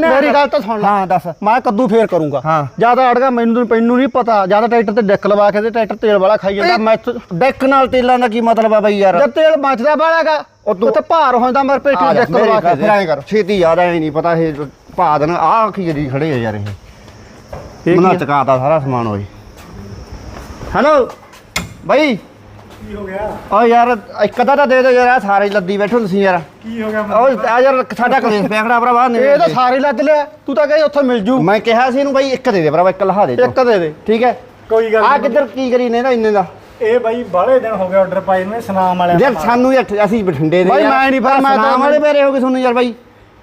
ਕਿੰਨਾ ਮੇਰੀ ਗੱਲ ਤਾਂ ਸੁਣ ਲੈ। ਹਾਂ ਦੱਸ। ਮੈਂ ਕੱਦੂ ਫੇਰ ਕਰੂੰਗਾ। ਹਾਂ। ਜ਼ਿਆਦਾ ਅੜਗਾ ਮੈਨੂੰ ਮੈਨੂੰ ਨਹੀਂ ਪਤਾ। ਜ਼ਿਆਦਾ ਟਰੈਕਟਰ ਤੇ ਡੈਕ ਲਵਾ ਕੇ ਤੇ ਟਰੈਕਟਰ ਤੇਲ ਵਾਲਾ ਖਾਈ ਜਾਂਦਾ। ਮੈਂ ਡੈਕ ਨਾਲ ਤੇਲਾਂ ਦਾ ਕੀ ਮਤਲਬ ਆ ਬਈ ਯਾਰ? ਜਦ ਤੇਲ ਬਚਦਾ ਬਾਲਾਗਾ ਉਹ ਤੂੰ- ਭਾਰ ਹੁੰਦਾ ਮਰ ਪੇਟੀ ਆ ਜਾ, ਡੈਕ ਲਵਾ ਕੇ। ਫਿਰ ਐਂ ਕਰ। ਛੇਤੀ ਯਾਰ ਐ ਨਹੀਂ ਪਤਾ ਇਹ ਪਾ ਦੇਣ ਆਹ ਕੀ ਜਰੀ ਖੜੇ ਆ ਯਾਰ ਇਹ। ਮਨਾ ਆ? ਚਕਾਤਾ ਸਾਰਾ ਸਮਾਨ ਹੋਈ ਹੈਲੋ? ਬਾਈ ਕੀ ਹੋ ਗਿਆ? ਓ ਯਾਰ ਇੱਕ ਅੱਧਾ ਤਾਂ ਦੇ ਦੇ ਯਾਰ ਆਹ ਸਾਰੇ ਹੀ ਲੱਦੀ ਬੈਠੋ ਤੁਸੀਂ ਯਾਰ। ਕੀ ਹੋ ਗਿਆ ਓ ਆ ਯਾਰ ਸਾਡਾ ਕਲੇਸ਼ ਪਿਆ ਖੜਾ ਭਰਾਵਾ ਇਹ ਤਾਂ ਸਾਰੇ ਲੱਦ ਲਿਆ। ਤੂੰ ਤਾਂ ਕਹੇ ਉੱਥੇ ਮਿਲ ਜੂ। ਮੈਂ ਕਿਹਾ ਸੀ ਇਹਨੂੰ ਬਾਈ ਇੱਕ ਦੇ ਦੇ ਭਰਾਵਾ ਇੱਕ ਲਹਾ ਦੇ ਤੂੰ। ਇੱਕ ਦੇ ਦੇ। ਠੀਕ ਹੈ? ਕੋਈ ਗੱਲ ਆ ਨਹੀਂ। ਕਿੱਧਰ ਕੀ ਕਰੀ ਨੇ ਨਾ ਇੰਨੇ ਦਾ? ਇਹ ਬਾਈ ਬਾਹਲੇ ਦਿਨ ਹੋ ਗਏ ਆਰਡਰ ਪਾਏ ਨੂੰ ਸਨਾਮ ਵਾਲਿਆਂ ਯਾਰ ਸਾਨੂੰ ਯਾਰ ਅਸੀਂ ਬਠਿੰਡੇ ਦੇ ਬਾਈ ਯਾਰ। ਮੈਂ ਨਹੀਂ ਫਿਰ ਮੈਂ ਤਾਂ- ਸਨਾਮ ਵਾਲੇ ਬੇਰੇ ਹੋ ਗਏ ਤੁਹਾਨੂੰ ਯਾਰ ਬਾਈ।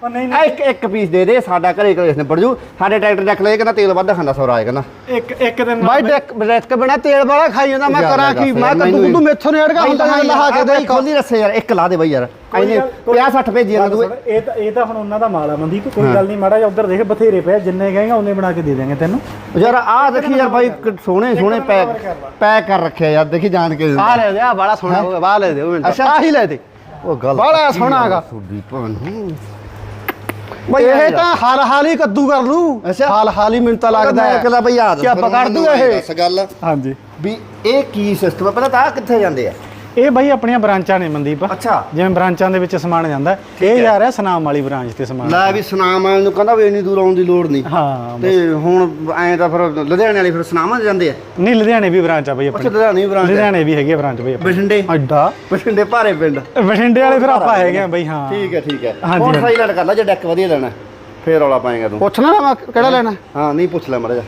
ਉਹ ਨਹੀਂ ਆ ਨਹੀਂ ਇੱਕ ਇੱਕ ਪੀਸ ਦੇ ਦੇ ਸਾਡਾ ਘਰੇ ਕਲੇਸ਼ ਨਿਬੜ ਜੂ ਸਾਡੇ ਟਰੈਕਟਰ ਚੱਕ ਲੈ ਕਹਿੰਦਾ ਤੇਲ ਵੱਧ ਖਾਂਦਾ ਸੌਰਾ ਕਹਿੰਦਾ। ਇੱਕ ਇੱਕ ਦਿਨ ਬਾਈ ਡੈਕ ਡੈਕ ਬਣਾ ਤੇਲ ਵਾਲਾ ਖਾਈ ਜਾਂਦਾ ਮੈਂ ਕਰਾਂ ਕੀ? ਮੈਂ ਕੱਦੂ ਕੁੱਦੂ ਮੈਥੋਂ ਨਹੀਂ ਅੜਗਾ ਹੁੰਦਾ ਮੈਂ ਲਹਾ ਕੇ ਦੇ ਬਾਈ ਖੋਲੀ ਰੱਸੇ ਯਾਰ ਇੱਕ ਲਾ ਦੇ ਬਾਈ ਯਾਰ। ਕੋਈ- 50 60 ਭੇਜੀ ਜਾਂਦਾ ਤੂੰ। ਇਹ ਤਾਂ ਇਹ ਤਾਂ ਹੁਣ ਉਹਨਾਂ ਦਾ ਮਾਲ ਆ ਮਨਦੀਪ ਕੋਈ ਗੱਲ ਨਹੀਂ ਮਾੜਾ ਜਿਹਾ ਉਧਰ ਦੇਖ ਬਥੇਰੇ ਪਏ ਜਿੰਨੇ ਕਹੇਗਾ ਉਹਨੇ ਬਣਾ ਕੇ ਦੇ ਦੇਵਾਂਗੇ ਤੈਨੂੰ। ਯਾਰ ਆਹ ਦੇਖੀ ਯਾਰ ਬਾਈ ਸੋਹਣੇ ਸੋਹਣੇ ਪੈਕ ਪੈਕ ਕਰ ਰੱਖਿਆ ਯਾਰ ਦੇਖੀ ਜਾਣ ਕੇ ਆ ਲੈ ਦੇ ਆ ਬੜਾ ਸੋਹਣਾ ਹੋਗਾ ਬਾਹ ਲੈ ਦੇ ਉਹ ਅੱਛਾ। ਆਹ ਲੈ ਦੇ। ਉਹ ਗੱਲ ਬਾਹਲਾ ਸੋਹਣਾ ਹੈਗਾ। ਸੁਦੀ ਭਵਨ ਇਹ ਤਾਂ ਹਾਲ ਹਾਲ ਹੀ ਕੱਦੂ ਕਰ ਲੂ। ਹਾਲ ਹਾਲ ਹੀ ਮੈਨੂੰ ਤਾਂ ਲੱਗਦਾ ਮੈਂ ਕਹਿੰਦਾ ਬਈ ਆ ਕਿ ਪਕੜ ਦੂ ਇਹ। ਦੱਸ ਗੱਲ। ਹਾਂਜੀ। ਵੀ ਇਹ ਕੀ ਸਿਸਟਮ ਹੈ ਪਹਿਲਾਂ ਤਾਂ ਕਿੱਥੇ ਜਾਂਦੇ ਆ? ਇਹ ਬਾਈ ਆਪਣੀਆਂ ਬ੍ਰਾਂਚਾਂ ਨੇ ਮਨਦੀਪ। ਅੱਛਾ। ਜਿਵੇਂ ਬ੍ਰਾਂਚਾਂ ਦੇ ਵਿੱਚ ਸਮਾਨ ਜਾਂਦਾ। ਇਹ ਜਾ ਰਿਹਾ ਸਨਾਮ ਵਾਲੀ ਬ੍ਰਾਂਚ ਤੇ ਸਮਾਨ। ਲੈ ਵੀ ਸੁਨਾਮ ਵਾਲੇ ਨੂੰ ਕਹਿੰਦਾ ਵੀ ਇੰਨੀ ਦੂਰ ਆਉਣ ਦੀ ਲੋੜ ਨਹੀਂ। ਹਾਂ ਤੇ ਹੁਣ ਐਂ ਤਾਂ ਫਿਰ ਲੁਧਿਆਣੇ ਵਾਲੇ ਫਿਰ ਸੁਨਾਮਾਂ ਜਾਂਦੇ ਆ? ਨਹੀਂ ਲੁਧਿਆਣੇ ਵੀ ਬ੍ਰਾਂਚ ਆ ਬਾਈ ਅੱਛਾ ਆਪਣੀ ਲੁਧਿਆਣੇ ਵੀ ਬ੍ਰਾਂਚ ਲੁਧਿਆਣੇ ਵੀ ਹੈਗੀ ਆ ਬ੍ਰਾਂਚ ਬਾਈ ਆਪਣੀ। ਬਠਿੰਡੇ? ਅੱਡਾ। ਬਠਿੰਡੇ ਭਾਰੇ ਪਿੰਡ। ਬਠਿੰਡੇ ਵਾਲੇ ਫਿਰ ਆਪਾਂ ਹੈਗੇ ਆ ਬਾਈ ਹਾਂ। ਠੀਕ ਹੈ ਠੀਕ ਹੈ। ਹਾਂਜੀ, ਹੁਣ। ਸਹੀ ਗੱਲ ਕਰ ਲੈ ਜੇ ਡੈਕ ਵਧੀਆ ਲੈਣਾ ਫੇਰ ਰੌਲਾ ਪਾਏਗਾ ਤੂੰ। ਪੁੱਛਣਾ ਨਾ ਮੈਂ ਕਿਹੜਾ ਲੈਣਾ? ਹਾਂ ਨਹੀਂ ਪੁੱਛ ਲੈ ਮੜਾ ਜਾ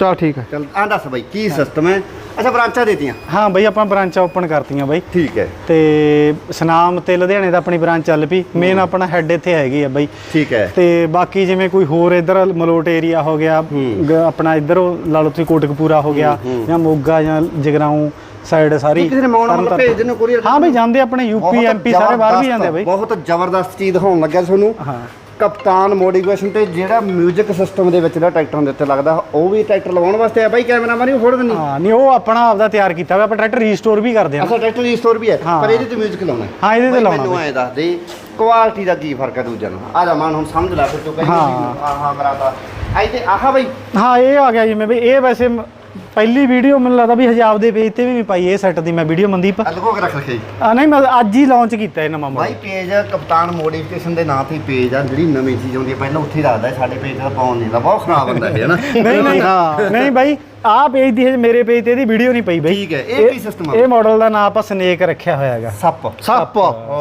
ਚਲ ਠੀਕ ਹੈ। ਚੱਲ ਆਂ ਦੱਸ ਬਾਈ ਕੀ ਸਿਸਟਮ ਹੈ? ਅੱਛਾ ਬ੍ਰਾਂਚਾਂ ਦੇਤੀਆਂ? ਹਾਂ ਬਾਈ ਆਪਾਂ ਬ੍ਰਾਂਚਾਂ ਓਪਨ ਕਰਤੀਆਂ ਬਾਈ। ਠੀਕ ਹੈ। ਤੇ ਸਨਾਮ ਤੇ ਲੁਧਿਆਣੇ ਦਾ ਆਪਣੀ ਬ੍ਰਾਂਚ ਚੱਲ ਪਈ। ਮੇਨ ਆਪਣਾ ਹੈੱਡ ਇੱਥੇ ਹੈਗੀ ਆ ਬਾਈ। ਠੀਕ ਹੈ। ਤੇ ਬਾਕੀ ਜਿਵੇਂ ਕੋਈ ਹੋਰ ਇਧਰ ਮਲੋਟ ਏਰੀਆ ਹੋ ਗਿਆ ਗ- ਆਪਣਾ ਇਧਰ ਲਾ ਲਓ ਤੁਸੀਂ ਕੋਟਕਪੂਰਾ ਹੋ ਗਿਆ ਜਾਂ ਮੋਗਾ ਜਾਂ ਜਗਰਾਉਂ ਸਾਈਡ ਸਾਰੀ ਕਿਸੇ ਨੇ ਮੌਣਾ ਮਤਲਬ ਤਰਨਤਾਰਨ- ਭੇਜ ਦੇਣ ਕੋਰੀਅਰ ਹਾਂ ਬਾਈ ਜਾਂਦੇ ਆਪਣੇ ਯੂਪੀ ਐਮਪੀ ਸਾਰੇ ਬਾਹਰ ਵੀ ਜਾਂਦੇ ਆ ਬਾਈ। ਬਹੁਤ ਜ਼ਬਰਦਸਤ ਚੀਜ਼ ਦਿਖਾਉਣ ਲੱਗਿਆ ਤੁਹਾਨੂੰ। ਹਾਂ। ਕਪਤਾਨ ਮੋਡੀਫਿਕੇਸ਼ਨ ਤੇ ਜਿਹੜਾ 뮤직 ਸਿਸਟਮ ਦੇ ਵਿੱਚ ਦਾ ਟਰੈਕਟਰਾਂ ਦੇ ਉੱਤੇ ਲੱਗਦਾ ਉਹ ਵੀ ਟਰੈਕਟਰ ਲਵਾਉਣ ਵਾਸਤੇ ਆ ਬਾਈ ਕੈਮਰਾ ਮਾਰੀ ਫੋੜ ਦਿੰਨੀ ਹਾਂ ਨਹੀਂ ਉਹ ਆਪਣਾ ਆਪਦਾ ਤਿਆਰ ਕੀਤਾ ਹੋਇਆ ਆਪਾਂ ਟਰੈਕਟਰ ਰੀਸਟੋਰ ਵੀ ਕਰਦੇ ਆ ਅਸਲ ਟਰੈਕਟਰ ਦੀ ਸਟੋਰ ਵੀ ਹੈ ਹਾਂ। ਪਰ ਇਹਦੇ ਤੇ 뮤직 ਲਾਉਣਾ ਹੈ। ਹਾਂ, ਇਹਦੇ ਤੇ ਬਾਈ ਲਾਉਣਾ ਮੈਨੂੰ ਐ ਦੱਸ ਦੇ ਕੁਆਲਿਟੀ ਦਾ ਕੀ ਫਰਕ ਹੈ ਦੂਜਿਆਂ ਨਾਲ ਆ ਜਾ ਮਾਨ ਹੁਣ ਸਮਝ ਲੈ ਫਿਰ ਤੂੰ ਕਹਿੰਦੀ ਹਾਂ। ਆਹਾ ਮਰਾਤਾ ਆਈ ਤੇ ਆਹਾ ਬਾਈ ਹਾਂ ਇਹ ਆ ਗਿਆ ਜਿਵੇਂ ਬਈ ਇਹ ਵੈਸੇ ਮ- ਪਹਿਲੀ ਵੀਡੀਓ ਮੈਨੂੰ ਲੱਗਦਾ ਵੀ ਹਜਾਬ ਦੇ ਪੇਜ ਤੇ ਵੀ ਨਹੀਂ ਪਾਈ ਇਹ ਸੈੱਟ ਦੀ ਮੈਂ ਵੀਡੀਓ ਮਨਦੀਪ। ਆ ਲਗੋ ਕੇ ਰੱਖ ਰੱਖੇ ਆ ਨਹੀਂ ਮੈਂ ਅੱਜ ਹੀ ਲਾਂਚ ਕੀਤਾ ਇਹ ਨਵਾਂ ਬਾਈ ਮਾਡਲ ਪੇਜ ਕਪਤਾਨ ਮੋਡੀਫਿਕੇਸ਼ਨ ਦੇ ਨਾਂ ਤੇ ਪੇਜ ਆ ਜਿਹੜੀ ਨਵੀਂ ਚੀਜ਼ ਆਉਂਦੀ ਹੈ ਪਹਿਲਾਂ ਉੱਥੇ ਹੀ ਰੱਖਦਾ ਸਾਡੇ ਪੇਜ ਤਾਂ ਪਾਉਣ ਨਹੀਂ ਦਾ ਬਹੁਤ ਖਰਾਬ ਹੁੰਦਾ ਹੈ ਨਾ? ਨਹੀਂ ਨਹੀਂ ਨਹੀਂ ਬਾਈ ਆਹ ਪੇਜ ਦੀ ਮੇਰੇ ਪੇਜ ਤੇ ਇਹਦੀ ਵੀਡੀਓ ਨਹੀਂ ਪਈ ਬਾਈ। ਠੀਕ ਹੈ, ਇਹ ਕੀ system ਆ? ਇਹ ਮਾਡਲ ਦਾ ਨਾਮ ਆਪਾਂ ਸਨੇਕ ਰੱਖਿਆ ਹੋਇਆ ਹੈਗਾ। ਸੱਪ। ਸੱਪ।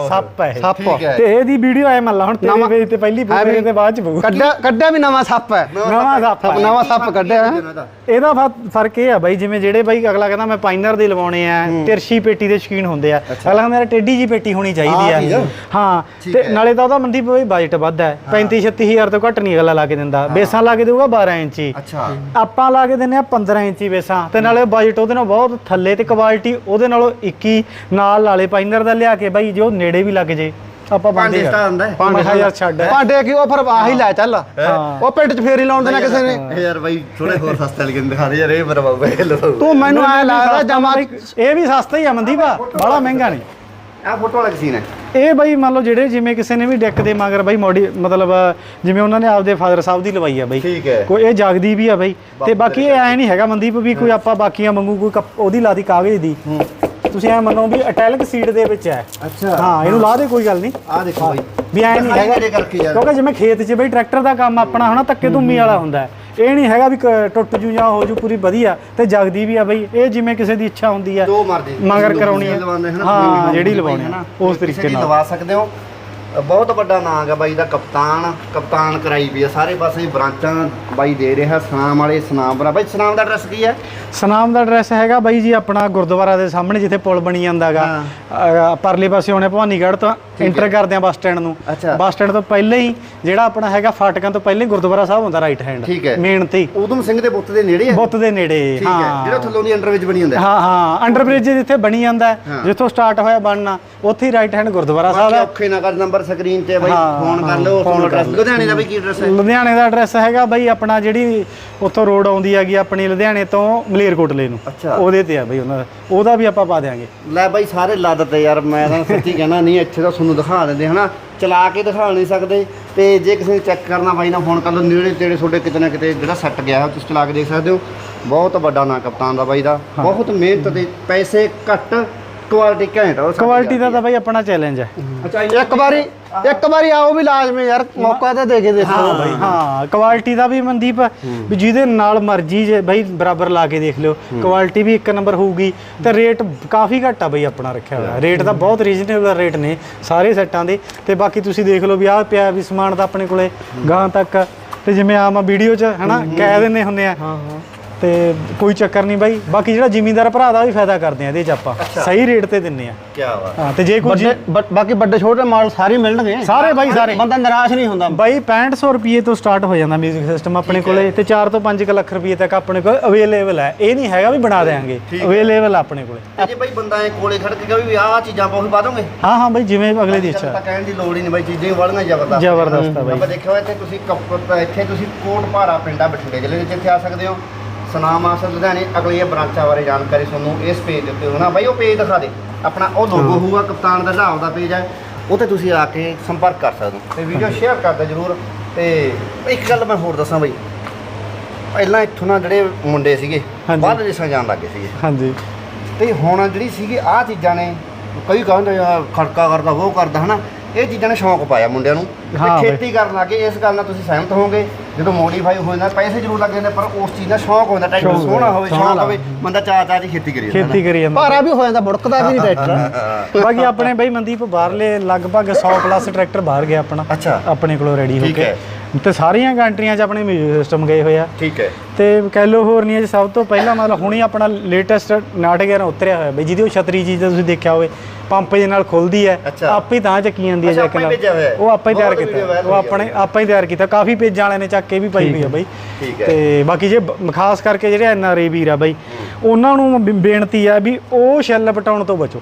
ਸੱਪ। ਹੈ। ਸੱਪ। ਠੀਕ ਹੈ। ਤੇ ਇਹਦੀ ਵੀਡੀਓ ਐ ਮੰਨ ਲਾ ਹੁਣ ਤੇਰੇ ਪੇਜ ਤੇ ਪਹਿਲੀ ਪੂਰੇ ਤੇ ਬਾਅਦ ਚ ਪਊ। ਕੱਢਿਆ ਕੱਢਿਆ ਵੀ ਨਵਾਂ ਸੱਪ ਹੈ। ਨਵਾਂ ਸੱਪ। ਨਵਾਂ ਸੱਪ ਕੱਢਿਆ ਹੈ। ਇਹਦਾ ਫ਼ਰਕ ਇਹ ਆ ਬਾਈ ਜਿਵੇਂ ਜਿਹੜੇ ਬਾਈ ਅਗਲਾ ਕਹਿੰਦਾ ਮੈਂ ਪਾਈਨਰ ਦੇ ਲਵਾਉਣੇ ਆ ਤਿਰਛੀ ਪੇਟੀ ਦੇ ਸ਼ੌਕੀਨ ਹੁੰਦੇ ਆ। ਅਗਲਾ ਕਹਿੰਦਾ ਯਾਰ ਟੇਢੀ ਜੀ ਪੇਟੀ ਹੋਣੀ ਚਾਹੀਦੀ। ਆ। ਹਾਂ ਤੇ। ਨਾਲੇ ਤਾਂ ਉਹਦਾ ਮੰਦੀ ਬਈ ਬਜਟ ਵੱਧ ਹੈ। 35 36000 ਤੋਂ ਘੱਟ ਨਹੀਂ ਅਗਲਾ ਲਾ ਕੇ ਦਿੰਦਾ। ਬੇਸਾਂ ਲਾ ਕੇ ਦੇਊਗਾ 12 ਇੰਚੀ। ਅੱਛਾ। ਆਪਾਂ ਲਾ ਕੇ ਦਿੰਨੇ ਆ 15 ਇੰਚੀ ਬੇਸਾਂ। ਤੇ ਨਾਲੇ ਬਜਟ ਉਹਦੇ ਨਾਲ ਬਹੁਤ ਥੱਲੇ ਤੇ ਕੁਆਲਿਟੀ ਉਹਦੇ ਨਾਲੋਂ 21 ਨਾਲ ਲਾਲੇ ਪਾਈਨਰ ਦਾ ਲਿਆ ਕੇ ਬਾਈ ਜੋ ਨੇੜੇ ਵੀ ਲੱਗ ਜੇ ਆਪਾਂ ਬੰਦੇ ਕਿਹਾ ਯਾਰ ਛੱਡ ਭਾਂਡੇ ਕੀ ਉਹ ਫਿਰ ਆਹੀ ਲੈ ਚੱਲ। ਹਾਂ। ਉਹ ਪਿੰਡ 'ਚ ਫੇਰ ਹੀ ਲਾਉਣ ਦੇਣਾ ਕਿਸੇ ਨੇ। ਯਾਰ ਬਾਈ ਥੋੜੇ ਹੋਰ ਸਸਤੇ ਲਿਖਣ ਦਿਖਾ ਦੇ ਯਾਰ ਇਹ ਮੇਰਾ ਬਾਬਾ ਤੂੰ ਮੈਨੂੰ ਐ ਲੱਗਦਾ ਜਮਾ ਇਹ ਵੀ ਸਸਤਾ ਹੀ ਆ ਮਨਦੀਪ ਆ ਬੜਾ ਮਹਿੰਗਾ ਨਹੀਂ। ਆ ਫੋਟੋ ਵਾਲਾ ਸੀਨ ਹੈ ਇਹ ਬਾਈ ਮੰਨ ਲਓ ਜਿਹੜੇ ਜਿਵੇਂ ਕਿਸੇ ਨੇ ਵੀ ਡੈਕ ਦੇ ਮਗਰ ਬਾਈ ਮੋਡੀ ਮਤਲਬ ਜਿਵੇਂ ਉਹਨਾਂ ਨੇ ਆਪਦੇ ਫਾਦਰ ਸਾਹਿਬ ਦੀ ਲਵਾਈ ਆ ਬਾਈ। ਠੀਕ ਹੈ। ਕੋਈ ਇਹ ਜਾਗਦੀ ਵੀ ਆ ਬਾਈ। ਤੇ ਬਾਕੀ ਇਹ ਐ ਨਹੀਂ ਹੈਗਾ ਮਨਦੀਪ ਵੀ ਕੋਈ ਆਪਾਂ ਬਾਕੀਆਂ ਵਾਂਗੂ ਕੋਈ ਉਹਦੀ ਲਾਦੀ ਕਾਗਜ਼ ਦੀ। ਤੁਸੀਂ ਐ ਮੰਨੋ ਵੀ ਅਟੈਲਿਕ ਸੀਟ ਦੇ ਵਿੱਚ ਹੈ। ਅੱਛਾ। ਹਾਂ ਇਹਨੂੰ ਲਾ ਦੇ ਕੋਈ ਗੱਲ ਨਹੀਂ। ਆ ਦੇਖੋ ਬਾਈ। ਵੀ ਐ ਨਹੀਂ ਹੈਗਾ ਮੇਰੇ ਕਰਕੇ ਯਾਰ। ਕਿਉਂਕਿ ਜਿਵੇਂ ਖੇਤ 'ਚ ਬਈ ਟਰੈਕਟਰ ਦਾ ਕੰਮ ਆਪਣਾ ਹਨਾ ਧੱਕੇ ਧੁੰਮੀ ਵਾਲਾ ਹੁੰਦਾ ਹੈ। ਇਹ ਨਹੀਂ ਹੈਗਾ ਵੀ ਕ- ਟੁੱਟ ਜੂ ਜਾਂ ਹੋ ਜੂ ਪੂਰੀ ਵਧੀਆ ਤੇ ਜਗਦੀ ਵੀ ਆ ਬਈ। ਇਹ ਜਿਵੇਂ ਕਿਸੇ ਦੀ ਇੱਛਾ ਹੁੰਦੀ ਆ ਜੋ ਮਰਜ਼ੀ। ਮਗਰ ਕਰਾਉਣੀ ਹੈ ਜਿਹੜੀ ਲਵਾਉਣੀ ਆ ਉਸ ਤਰੀਕੇ ਨਾਲ। ਲਵਾ ਸਕਦੇ ਹੋ। ਅ, ਬਹੁਤ ਵੱਡਾ ਨਾਮ ਹੈ ਬਾਈ ਦਾ ਕਪਤਾਨ ਕਪਤਾਨ ਕਰਾਈ ਵੀ ਆ। ਸਾਰੇ ਪਾਸੇ ਬ੍ਰਾਂਚਾਂ ਬਾਈ ਦੇ ਰਿਹਾ ਸਨਾਮ ਵਾਲੇ ਸਨਾਮ ਬਰਾ ਬਾਈ ਸਨਾਮ ਦਾ ਐਡਰੈਸ ਕੀ ਹੈ ਸਨਾਮ ਦਾ ਐਡਰੈਸ ਹੈਗਾ ਬਾਈ ਜੀ ਆਪਣਾ ਗੁਰਦੁਆਰਾ ਦੇ ਸਾਹਮਣੇ ਜਿੱਥੇ ਪੁਲ ਬਣੀ ਜਾਂਦਾਗਾ ਪਰਲੇ ਪਾਸੇ ਆਉਣੇ ਭਵਾਨੀਗੜ੍ਹ ਤੋਂ। ਐਂਟਰ ਕਰਦੇ ਆ ਬੱਸ ਸਟੈਂਡ ਨੂੰ। ਬੱਸ ਸਟੈਂਡ ਤੋਂ ਪਹਿਲੇ ਹੀ ਜਿਹੜਾ ਆਪਣਾ ਹੈਗਾ ਫਾਟਕਾਂ ਤੋਂ ਪਹਿਲੇ ਹੀ ਗੁਰਦੁਆਰਾ ਸਾਹਿਬ ਹੁੰਦਾ ਰਾਈਟ ਹੈਂਡ। ਮੇਨ ਤੇ ਉਦਮ ਸਿੰਘ ਦੇ ਬੁੱਤ ਦੇ ਨੇੜੇ ਹੈ? ਬੁੱਤ ਦੇ ਨੇੜੇ ਹੈ। ਜਿਹੜਾ ਥੱਲੋਂ ਦੀ ਅੰਡਰ ਵਿੱਚ ਬਣੀ ਹੁੰਦਾ ਹੈ। ਹਾਂ ਹਾਂ। ਅੰਡਰ ਬ੍ਰਿਜ ਜਿੱਥੇ ਬਣੀ ਜਾਂਦਾ। ਜਿੱਥੋਂ ਸਟਾਰਟ ਹੋਇਆ ਬਣਨਾ ਉੱਥੇ ਹੀ ਰਾਈਟ ਹੈਂਡ ਗੁਰਦੁਆਰਾ ਸਾਹਿਬ ਹੈ। ਔਖੇ ਨਾ ਕਰ ਨੰਬਰ ਸਕਰੀਨ ਤੇ ਬਾਈ ਫੋਨ ਕਰ ਲਓ ਫੋਨ ਐਡਰੈਸ। ਲੁਧਿਆਣੇ ਦਾ ਵੀ ਕੀ ਐਡਰੈਸ ਹੈ? ਲੁਧਿਆਣੇ ਦਾ ਐਡਰੈਸ ਹੈਗਾ ਬਾਈ ਆਪਣਾ ਜਿਹੜੀ ਉੱਥੋਂ ਰੋਡ ਆਉਂਦੀ ਹੈਗੀ ਆਪਣੀ ਲੁਧਿਆਣੇ ਤੋਂ ਮਲੇਰਕੋਟਲੇ ਨੂੰ। ਉਹਦੇ ਤੇ ਆ ਬਾਈ ਉਹਨਾਂ ਉਹਦਾ ਵੀ ਆਪਾਂ ਪਾ ਦਿਆਂਗੇ। ਲੈ ਬਾਈ ਸਾਰੇ ਲੱਦ ਤੇ ਯਾਰ ਮੈਂ ਤਾਂ ਸੱਚੀ ਕਹਿਣਾ ਨਹੀਂ ਇੱਥੇ ਤਾਂ ਤੁਹਾਨੂੰ ਦਿਖਾ ਦਿੰਦੇ ਹਨਾ? ਚਲਾ ਕੇ ਦਿਖਾ ਨਹੀਂ ਸਕਦੇ। ਤੇ ਜੇ ਕਿਸੇ ਨੇ ਚੈੱਕ ਕਰਨਾ ਬਾਈ ਨਾਲ ਫੋਨ ਕਰ ਲਓ ਨੇੜੇ ਤੇੜੇ ਤੁਹਾਡੇ ਕਿਤੇ ਨਾ ਕਿਤੇ ਜਿਹੜਾ ਸੱਟ ਗਿਆ ਤੁਸੀਂ ਚਲਾ ਕੇ ਦੇਖ ਸਕਦੇ ਹੋ। ਬਹੁਤ ਵੱਡਾ ਨਾਂ ਕਪਤਾਨ ਦਾ ਬਾਈ ਦਾ। ਬਹੁਤ ਮਿਹਨਤ ਤੇ ਪੈਸੇ ਘੱਟ ਕੁਆਲਿਟੀ ਘੈਂਟ ਆ ਉਹ ਸਾਡੀ ਕੁਆਲਿਟੀ ਦਾ ਤਾਂ ਬਾਈ ਆਪਣਾ ਚੈਲੰਜ ਹੈ ਅੱਛਾ ਇੱਕ ਵਾਰੀ ਇੱਕ ਵਾਰੀ ਆਓ ਵੀ ਲਾਜ਼ਮੀ ਯਾਰ ਮੌਕਾ ਤਾਂ ਦੇ ਕੇ ਦੇਖੋ। ਬਾਈ। ਹਾਂ ਕੁਆਲਿਟੀ ਦਾ ਵੀ ਮਨਦੀਪ ਵੀ ਜਿਹਦੇ ਨਾਲ ਮਰਜ਼ੀ ਜੇ ਬਾਈ ਬਰਾਬਰ ਲਾ ਕੇ ਦੇਖ ਲਿਓ। ਕੁਆਲਿਟੀ ਵੀ ਇੱਕ ਨੰਬਰ ਹੋਊਗੀ ਤੇ ਰੇਟ ਕਾਫੀ ਘੱਟ ਆ ਬਾਈ ਆਪਣਾ ਰੱਖਿਆ ਹੋਇਆ। ਰੇਟ ਤਾਂ ਬਹੁਤ ਰੀਜ਼ਨੇਬਲ ਰੇਟ ਨੇ ਸਾਰੇ ਸੈੱਟਾਂ ਦੇ। ਤੇ ਬਾਕੀ ਤੁਸੀਂ ਦੇਖ ਲਓ ਵੀ ਆਹ ਪਿਆ ਵੀ ਸਮਾਨ ਤਾਂ ਆਪਣੇ ਕੋਲੇ ਗਾਂ ਤੱਕ। ਤੇ ਜਿਵੇਂ ਆਮ ਵੀਡੀਓ 'ਚ ਹਨਾ ਕਹਿ ਦਿੰਦੇ ਹੁੰਦੇ ਆ। ਹਾਂ ਹਾਂ। ਤੇ ਕੋਈ ਚੱਕਰ ਨਹੀਂ ਬਾਈ। ਬਾਕੀ ਜਿਹੜਾ ਜ਼ਿਮੀਂਦਾਰ ਭਰਾ ਦਾ ਵੀ ਫਾਇਦਾ ਕਰਦੇ ਆ ਇਹਦੇ 'ਚ ਆਪਾਂ। ਸਹੀ ਰੇਟ ਤੇ ਦਿੰਨੇ ਆ। ਕੀ ਬਾਤ। ਹਾਂ ਤੇ ਜੇ ਕੋਈ ਵੱਡੇ ਬ- ਬਾਕੀ ਵੱਡੇ ਛੋਟੇ ਮਾਲ ਸਾਰੇ ਮਿਲਣਗੇ। ਸਾਰੇ ਬਾਈ ਸਾਰੇ। ਬੰਦਾ ਨਿਰਾਸ਼ ਨਹੀਂ ਹੁੰਦਾ। ਬਾਈ 6500 ਰੁਪਏ ਤੋਂ ਸਟਾਰਟ ਹੋ ਜਾਂਦਾ 뮤직 ਸਿਸਟਮ ਆਪਣੇ ਕੋਲੇ ਤੇ 4 ਤੋਂ 5 ਲੱਖ ਰੁਪਏ ਤੱਕ ਆਪਣੇ ਕੋਲ ਅਵੇਲੇਬਲ ਹੈ। ਇਹ ਨਹੀਂ ਹੈਗਾ ਵੀ ਬਣਾ ਦੇਾਂਗੇ ਅਵੇਲੇਬਲ ਆਪਣੇ ਕੋਲੇ। ਤੇ ਜੇ ਬਾਈ ਬੰਦਾ ਇਹ ਕੋਲੇ ਖੜ ਕੇ ਕਹੇ ਵੀ ਆਹ ਚੀਜ਼ਾਂ ਬਹੁਤ ਪਾ ਦੋਗੇ? ਹਾਂ ਹਾਂ ਬਾਈ ਜਿਵੇਂ ਅਗਲੇ ਦੀ ਇੱਛਾ। ਤਾਂ ਕਹਿਣ ਦੀ ਲੋੜ ਹੀ ਨਹੀਂ ਬਾਈ ਚੀਜ਼ਾਂ ਹੀ ਵਾਲੀਆਂ ਜ਼ਬਰਦਸਤ। ਜ਼ਬਰਦਸਤ ਆ ਬਾਈ। ਆਪਾਂ ਦੇਖਿਆ ਹੋਇਆ ਇੱਥੇ ਤੁਸੀਂ ਕੱਪ ਇੱਥੇ ਤੁਸੀਂ ਕੋਟ ਭਾਰਾ ਪਿੰਡਾ ਬਠਿੰਡੇ ਜ਼ਿਲ੍ਹੇ ਵਿੱਚ ਇੱਥੇ ਆ ਸਕਦੇ ਹੋ। ਸਨਾਮ ਆਸਰ ਲੁਧਿਆਣੇ ਅਗਲੀਆਂ ਬ੍ਰਾਂਚਾਂ ਬਾਰੇ ਜਾਣਕਾਰੀ ਤੁਹਾਨੂੰ ਇਸ ਪੇਜ ਦੇ ਉੱਤੇ ਹੋਣਾ। ਬਾਈ ਉਹ ਪੇਜ ਦਿਖਾ ਦੇ। ਆਪਣਾ ਉਹ ਲੋਗੋ ਹੋਊਗਾ ਕਪਤਾਨ ਦਾ ਢਾਬ ਦਾ ਪੇਜ ਹੈ। ਉਹ ਤੇ ਤੁਸੀਂ ਆ ਕੇ ਸੰਪਰਕ ਕਰ ਸਕਦੇ ਹੋ। ਤੇ ਵੀਡੀਓ ਸ਼ੇਅਰ ਕਰਦਾ ਜਰੂਰ। ਤੇ ਇੱਕ ਗੱਲ ਮੈਂ ਹੋਰ ਦੱਸਾਂ ਬਾਈ। ਪਹਿਲਾਂ ਇੱਥੋਂ ਨਾ ਜਿਹੜੇ ਮੁੰਡੇ ਸੀਗੇ। ਬਾਹਰ ਦੇਸ਼ਾਂ ਜਾਣ ਲੱਗੇ ਸੀਗੇ। ਹਾਂਜੀ। ਤੇ ਹੁਣ ਜਿਹੜੀ ਸੀਗੀ ਆਹ ਚੀਜ਼ਾਂ ਨੇ ਕਈ ਕਹਿੰਦੇ ਆ ਖੜਕਾ ਕਰਦਾ ਉਹ ਕਰਦਾ ਹਨਾ। ਇਹ ਚੀਜ਼ਾਂ ਨੇ ਸ਼ੌਂਕ ਪਾਇਆ ਮੁੰਡਿਆਂ ਨੂੰ। ਖੇਤੀ ਕਰਨ ਲੱਗੇ ਇਸ ਗੱਲ ਨਾਲ ਤੁਸੀਂ ਸਹਿਮਤ ਹੋਵੋਗੇ। ਜਦੋਂ ਮੋਡੀਫਾਈ ਹੋ ਜਾਂਦਾ ਪੈਸੇ ਜ਼ਰੂਰ ਲੱਗ ਜਾਂਦੇ ਪਰ ਉਸ ਚੀਜ਼ ਦਾ ਸ਼ੌਂਕ ਹੁੰਦਾ ਟਰੈਕਟਰ ਸ਼ੌਂਕ ਸੋਹਣਾ ਹੋਵੇ ਸ਼ੌਂਕ ਹੋਵੇ ਬੰਦਾ ਚਾਹ ਚਾਹ ਦੀ ਖੇਤੀ ਕਰੀ ਜਾਂਦਾ ਖੇਤੀ ਕਰੀ ਜਾਂਦਾ। ਭਾਰਾ ਵੀ ਹੋ ਜਾਂਦਾ ਬੁੜਕਦਾ ਵੀ ਨਹੀਂ ਟਰੈਕਟਰ ਬਾਕੀ ਆਪਣੇ ਬਾਈ ਮਨਦੀਪ ਬਾਹਰਲੇ ਲਗਭਗ 100 ਪਲੱਸ ਟਰੈਕਟਰ ਬਾਹਰ ਗਿਆ ਆਪਣਾ। ਅੱਛਾ। ਆਪਣੇ ਕੋਲੋਂ ਰੈਡੀ ਹੋ ਕੇ। ਤੇ ਸਾਰੀਆਂ ਕੰਟਰੀਆਂ 'ਚ ਆਪਣੇ 뮤직 ਸਿਸਟਮ ਗਏ ਹੋਏ ਆ। ਠੀਕ ਹੈ। ਤੇ ਕੈਲੀਫੋਰਨੀਆ 'ਚ ਸਭ ਤੋਂ ਪਹਿਲਾਂ ਮਤਲਬ ਹੁਣੀ ਆਪਣਾ ਲੇਟੈਸਟ 911 ਉਤਰਿਆ ਹੋਇਆ। ਬਈ ਜਿਹਦੀ ਉਹ ਛਤਰੀ ਚੀਜ਼ ਦਾ ਤੁਸੀਂ ਦੇਖਿਆ ਹੋਵੇ। ਪੰਪ ਦੇ ਨਾਲ ਖੁੱਲਦੀ ਹੈ। ਆਪੇ ਹੀ ਤਾਂ ਚੱਕੀ ਜਾਂਦੀ ਹੈ ਜੈਕ ਨਾਲ। ਉਹ ਆਪਾਂ ਹੀ ਤਿਆਰ ਕੀਤਾ। ਉਹ ਆਪਣੇ ਆਪਾਂ ਹੀ ਤਿਆਰ ਕੀਤਾ। ਕਾਫੀ ਪੇਜਾਂ ਵਾਲਿਆਂ ਨੇ ਚੱਕ ਕੇ ਵੀ ਪਾਈ ਹੋਈ ਆ ਬਈ। ਤੇ ਬਾਕੀ ਜੇ ਖਾਸ ਕਰਕੇ ਜਿਹੜੇ ਐਨ ਆਰ ਆਈ ਵੀਰ ਆ ਬਈ ਉਹਨਾਂ ਨੂੰ ਬੇਨਤੀ ਆ ਵੀ ਉਹ ਛੱਲ ਪਟਾਉਣ ਤੋਂ ਬਚੋ।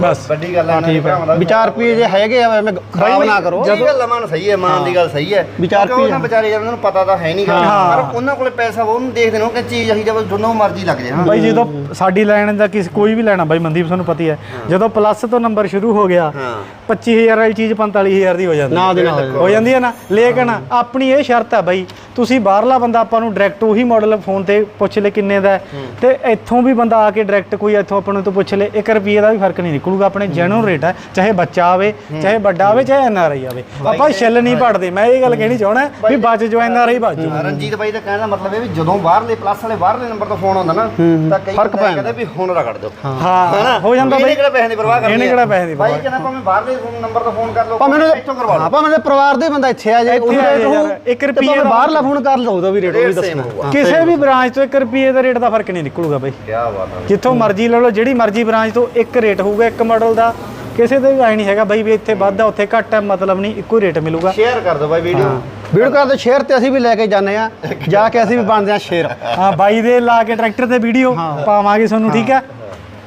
ਬਸ। ਵੱਡੀ ਗੱਲ ਹੈ ਇਹਨਾਂ ਦੇ ਠੀਕ ਹੈ। ਭਰਾਵਾਂ ਦਾ ਵੀ। ਵਿਚਾਰ ਪੀ ਜੇ ਹੈਗੇ ਆ ਐਵੇਂ ਖਰਾਬ ਨਾ ਕਰੋ। ਇਹ ਗੱਲ ਮਨ ਸਹੀ ਹੈ ਮਾਨ ਦੀ ਗੱਲ ਸਹੀ ਹੈ। ਵਿਚਾਰ ਕਿਉਂਕਿ ਉਹਨਾਂ ਵਿਚਾਰੇ ਜਿਹਨਾਂ ਨੂੰ ਪਤਾ ਤਾਂ ਹੈ ਨਹੀਂ ਗਾ ਹਾਂ। ਪਰ ਉਹਨਾਂ ਕੋਲੇ ਪੈਸਾ ਵਾ, ਉਹਨੂੰ ਦੇਖਦੇ ਨੇ ਉਹ ਕਿ ਚੀਜ਼ ਅਸੀਂ ਜਦ ਦੋਨੋਂ ਮਰਜ਼ੀ ਲੱਗ ਜੇ ਹਾਂ। ਬਾਈ ਜਦੋਂ ਸਾਡੀ ਲਾਈਨ ਦਾ ਕਿਸ ਕੋਈ ਵੀ ਲੈਣਾ ਬਾਈ ਮਨਦੀਪ ਤੁਹਾਨੂੰ ਪਤਾ ਹੀ ਹੈ। ਜਦੋਂ ਪਲੱਸ ਤੋਂ ਨੰਬਰ ਸ਼ੁਰੂ ਹੋ ਗਿਆ ਹਾਂ। 25000 ਵਾਲੀ ਚੀਜ਼ 45000 ਦੀ ਹੋ ਜਾਂਦੀ ਨਾ ਦੇ ਨਾ ਹੋਏ। ਹੋ ਜਾਂਦੀ ਹੈ ਨਾ। ਲੇਕਿਨ ਆਪਣੀ ਇਹ ਸ਼ਰਤ ਹੈ ਬਾਈ ਤੁਸੀਂ ਬਾਹਰਲਾ ਬੰਦਾ ਆਪਾਂ ਨੂੰ ਡਾਇਰੈਕਟ ਉਹੀ ਮਾਡਲ ਫੋਨ ਤੇ ਪੁੱਛ ਲੈ ਕਿੰਨੇ ਦਾ ਹੈ, ਤੇ ਇੱਥੋਂ ਵੀ ਬੰਦਾ ਆ ਕੇ ਡਾਇਰੈਕਟ ਕੋਈ ਇੱਥੋਂ ਆਪਾਂ ਨੂੰ ਤੋਂ ਪੁੱਛ ਲੈ 1 ਰੁਪਏ ਦਾ ਵੀ ਫ਼ਰਕ ਨਹੀਂ ਨਿਕਲੂਗਾ ਆਪਣੇ ਜੈਨੂਨ ਰੇਟ ਹੈ ਚਾਹੇ ਬੱਚਾ ਆਵੇ ਚਾਹੇ ਵੱਡਾ ਆਵੇ ਚਾਹੇ ਐਨ ਆਰ ਆਈ ਆਵੇ। ਆਪਾਂ ਛਿੱਲ ਨਹੀਂ ਪੜਦੇ ਮੈਂ ਇਹ ਗੱਲ ਕਹਿਣੀ ਚਾਹਣਾ ਵੀ ਬਚ ਜੋ ਐਨ ਆਰ ਆਈ ਬਚ ਜਾਓ ਰਣਜੀਤ ਬਾਈ ਦਾ ਕਹਿਣ ਦਾ ਮਤਲਬ ਇਹ ਵੀ ਜਦੋਂ ਬਾਹਰਲੇ ਪਲੱਸ ਵਾਲੇ ਬਾਹਰਲੇ ਨੰਬਰ ਤੋਂ ਫੋਨ ਆਉਂਦਾ ਨਾ ਤਾਂ ਕਈ ਫ਼ਰਕ ਪੈ ਕਹਿੰਦੇ ਵੀ ਹੁਣ ਰਗੜ ਦਿਓ। ਹਾਂ। ਹੋ ਜਾਂਦਾ ਇਹਨੇ ਬਾਈ। ਕਿਹੜਾ ਪੈਸੇ ਦੀ ਪਰਵਾਹ ਕਰਨੀ ਇਹਨੇ ਹੈ? ਕਿਹੜਾ ਪੈਸੇ ਦੀ ਬਾਈ ਕਹਿੰਦਾ ਭਾਵੇਂ ਬਾਹਰਲੇ ਨੰਬਰ ਤੋਂ ਫੋਨ ਕਰ ਲਓ ਭਾਵੇਂ ਇੱਥੋਂ ਕਰਵਾ ਲਓ। ਭਾਵੇਂ ਪਰਿਵਾਰ ਦੇ ਬੰਦਾ ਇੱਥੇ ਆ ਜਾਏ ਇੱਥੇ ਉਹੀ ਰੇਟ ਜਾਏ ਹੋਊ ਯਾਰ, ਇੱਕ ਤੇ ਰੁਪਈਏ ਭਾਵੇਂ ਦਾ- ਬਾਹਰਲਾ ਫੋਨ ਕਰ ਲਓ ਉਹਦਾ ਵੀ ਰੇਟ ਉਹ ਵੀ ਦੱਸਣਾ। ਕਿਸੇ ਵੀ ਬ੍ਰਾਂਚ ਤੋਂ 1 ਰੁਪਏ ਦਾ ਰੇਟ ਦਾ ਫ਼ਰਕ ਨਹੀਂ ਨਿਕਲੂਗਾ ਬਾਈ। ਕੀ ਬਾਤ ਹੈ। ਜਿੱਥੋਂ ਮਰਜ਼ੀ ਲੈ ਲਓ ਜਿਹੜੀ ਮਰਜ਼ੀ ਬ੍ਰਾਂਚ ਤੋਂ ਇੱਕ ਰੇਟ ਹੋਊਗਾ ਇੱਕ ਮਾਡਲ ਦਾ ਕਿਸੇ ਦੇ ਵੀ ਆਈ ਨਹੀਂ ਹੈਗਾ ਬਾਈ ਵੀ ਇੱਥੇ ਵੱਧ ਆ ਉੱਥੇ ਘੱਟ ਹੈ ਮਤਲਬ ਨਹੀਂ ਇੱਕੋ ਹੀ ਰੇਟ ਮਿਲੂਗਾ। ਸ਼ੇਅਰ ਕਰ ਦਿਓ ਬਾਈ ਵੀਡੀਓ ਵੀਡੀਓ ਕਰਦੇ ਸ਼ੇਅਰ ਤੇ ਅਸੀਂ ਵੀ ਲੈ ਕੇ ਜਾਂਦੇ ਆ ਜਾ ਕੇ ਅਸੀਂ ਵੀ ਬਣਦੇ ਆ ਸ਼ੇਰ ਹਾਂ ਬਾਈ ਦੇ ਲਾ ਕੇ ਟਰੈਕਟਰ ਤੇ ਵੀਡੀਓ ਪਾਵਾਂਗੇ ਤੁਹਾਨੂੰ ਠੀਕ ਹੈ।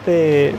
ਤੇ